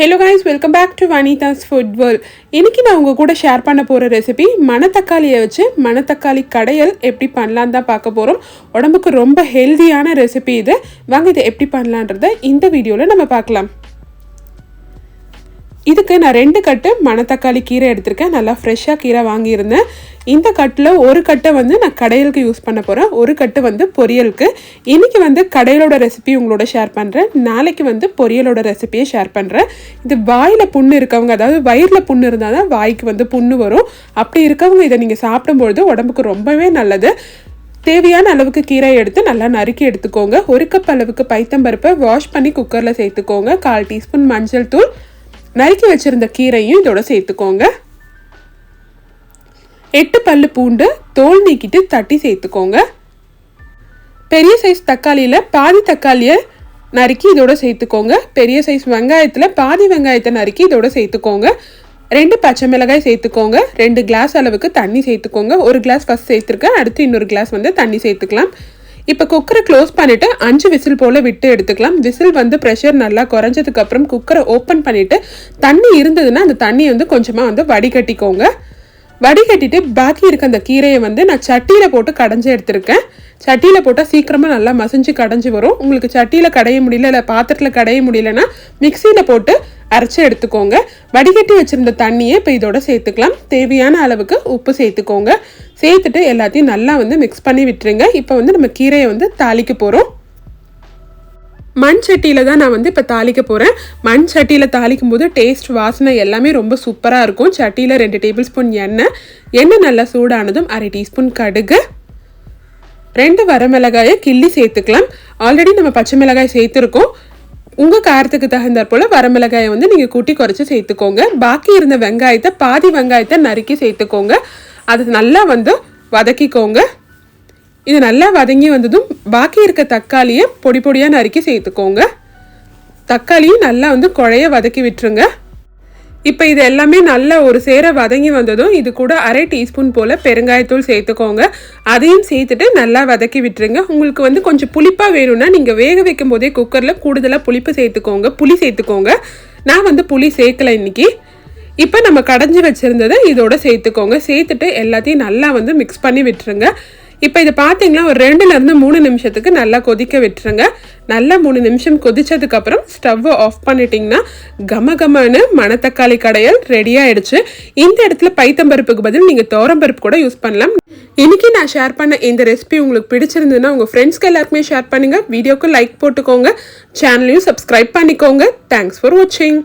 Hello guys welcome back to Vanitha's food world இன்றைக்கி நான் உங்கள் கூட ஷேர் பண்ண போகிற ரெசிபி மணத்தக்காளியை வச்சு மணத்தக்காளி கடையல் எப்படி பண்ணலான்னு தான் பார்க்க போகிறோம் உடம்புக்கு ரொம்ப ஹெல்தியான ரெசிபி இது. வாங்க இதை எப்படி பண்ணலான்றத இந்த வீடியோவில் நம்ம பார்க்கலாம். இதுக்கு நான் ரெண்டு கட்டு மணத்தக்காளி கீரை எடுத்திருக்கேன். நல்லா ஃப்ரெஷ்ஷாக கீரை வாங்கியிருந்தேன். இந்த கட்டில் ஒரு கட்டை வந்து நான் கடையலுக்கு யூஸ் பண்ண போகிறேன் ஒரு கட்டு வந்து பொரியலுக்கு. இன்றைக்கி வந்து கடையலோட ரெசிபி உங்களோட ஷேர் பண்ணுறேன் நாளைக்கு வந்து பொரியலோட ரெசிபியை ஷேர் பண்ணுறேன் இது வாயில் புண்ணு இருக்கவங்க அதாவது வயிறில் புண்ணு இருந்தால் தான் வாய்க்கு வந்து புண்ணு வரும். அப்படி இருக்கவங்க இதை நீங்கள் சாப்பிடும்பொழுது உடம்புக்கு ரொம்பவே நல்லது. தேவையான அளவுக்கு கீரை எடுத்து நல்லா நறுக்கி எடுத்துக்கோங்க. ஒரு கப் அளவுக்கு பைத்தம்பருப்பை வாஷ் பண்ணி குக்கரில் சேர்த்துக்கோங்க. கால் டீஸ்பூன் மஞ்சள் தூள் நறுக்கி வச்சிருந்த கீரையும் இதோட சேர்த்துக்கோங்க. எட்டு பல்லு பூண்டு தோல் நீக்கிட்டு தட்டி சேர்த்துக்கோங்க. பெரிய சைஸ் தக்காளியில் பாதி தக்காளியை நறுக்கி இதோட சேர்த்துக்கோங்க. பெரிய சைஸ் வெங்காயத்தில் பாதி வெங்காயத்தை நறுக்கி இதோட சேர்த்துக்கோங்க. ரெண்டு பச்சை மிளகாய் சேர்த்துக்கோங்க. ரெண்டு கிளாஸ் அளவுக்கு தண்ணி சேர்த்துக்கோங்க. ஒரு கிளாஸ் ஃபஸ்ட் சேர்த்துருக்கேன். அடுத்து இன்னொரு கிளாஸ் வந்து தண்ணி சேர்த்துக்கலாம். இப்போ குக்கரை க்ளோஸ் பண்ணிவிட்டு அஞ்சு விசில் போல் விட்டு எடுத்துக்கலாம். விசில் வந்து ப்ரெஷர் நல்லா குறைஞ்சதுக்கப்புறம் குக்கரை ஓப்பன் பண்ணிவிட்டு தண்ணி இருந்ததுன்னா அந்த தண்ணியை வந்து கொஞ்சமாக வந்து வடிகட்டிக்கோங்க. வடிகட்டிட்டு பாக்கி இருக்க அந்த கீரையை வந்து நான் சட்டியில் போட்டு கடைஞ்சி எடுத்திருக்கேன். சட்டியில் போட்டால் சீக்கிரமாக நல்லா மசிஞ்சு கடைஞ்சி வரும். உங்களுக்கு சட்டியில் கடைய முடியல இல்லை பாத்திரத்தில் கடைய முடியலன்னா மிக்சியில் போட்டு அரைச்சி எடுத்துக்கோங்க. வடிகட்டி வச்சுருந்த தண்ணியை இப்போ இதோட சேர்த்துக்கலாம். தேவையான அளவுக்கு உப்பு சேர்த்துக்கோங்க. சேர்த்துட்டு எல்லாத்தையும் நல்லா வந்து மிக்ஸ் பண்ணி விட்டுருங்க. இப்போ வந்து நம்ம கீரையை வந்து தாளிக்க போகிறோம் மண் சட்டியில் தான் நான் வந்து இப்போ தாளிக்க போகிறேன் மண் சட்டியில் தாளிக்கும் போது டேஸ்ட் வாசனை எல்லாமே ரொம்ப சூப்பராக இருக்கும். சட்டியில் ரெண்டு டேபிள் ஸ்பூன் எண்ணெய். எண்ணெய் நல்லா சூடானதும் அரை டீஸ்பூன் கடுகு. ரெண்டு வரமிளகாயை கிள்ளி சேர்த்துக்கலாம். ஆல்ரெடி நம்ம பச்சை மிளகாய் சேர்த்துருக்கோம். உங்கள் காரத்துக்கு தகுந்தாற் போல் வரமிளகாயை வந்து நீங்கள் கூட்டி குறைச்சி சேர்த்துக்கோங்க. பாக்கி இருந்த வெங்காயத்தை பாதி வெங்காயத்தை நறுக்கி சேர்த்துக்கோங்க. அது நல்லா வந்து வதக்கிக்கோங்க. இது நல்லா வதங்கி வந்ததும் பாக்கி இருக்க தக்காளியை பொடி பொடியாக நறுக்கி சேர்த்துக்கோங்க. தக்காளியும் நல்லா வந்து குழைய வதக்கி விட்டுருங்க. இப்போ இது எல்லாமே நல்லா ஒரு சேர வதங்கி வந்ததும் இது கூட அரை டீஸ்பூன் போல் பெருங்காயத்தூள் சேர்த்துக்கோங்க. அதையும் சேர்த்துட்டு நல்லா வதக்கி விட்டுருங்க. உங்களுக்கு வந்து கொஞ்சம் புளிப்பாக வேணும்னா நீங்கள் வேக வைக்கும் போதே குக்கரில் கூடுதலாக புளிப்பு சேர்த்துக்கோங்க. புளி சேர்த்துக்கோங்க. நான் வந்து புளி சேர்க்கலை இன்னைக்கு. இப்போ நம்ம கடைஞ்சி வச்சுருந்ததை இதோட சேர்த்துக்கோங்க. சேர்த்துட்டு எல்லாத்தையும் நல்லா வந்து மிக்ஸ் பண்ணி விட்டுருங்க. இப்போ இதை பார்த்தீங்கன்னா ஒரு ரெண்டுலேருந்து மூணு நிமிஷத்துக்கு நல்லா கொதிக்க விட்டுருங்க. நல்லா மூணு நிமிஷம் கொதிச்சதுக்கப்புறம் ஸ்டவ்வை ஆஃப் பண்ணிட்டீங்கன்னா கம கமன்னு மணத்தக்காளி கடையல் ரெடி ஆயிடுச்சு. இந்த இடத்துல பைத்தம்பருப்புக்கு பதில் நீங்கள் தோரம்பருப்பு கூட யூஸ் பண்ணலாம். இன்னைக்கு நான் ஷேர் பண்ண இந்த ரெசிபி உங்களுக்கு பிடிச்சிருந்ததுன்னா உங்கள் ஃப்ரெண்ட்ஸ்க்கு எல்லாருக்குமே ஷேர் பண்ணுங்கள் வீடியோக்கு லைக் போட்டுக்கோங்க. சேனலையும் சப்ஸ்கிரைப் பண்ணிக்கோங்க. தேங்க்ஸ் ஃபார் வாட்சிங்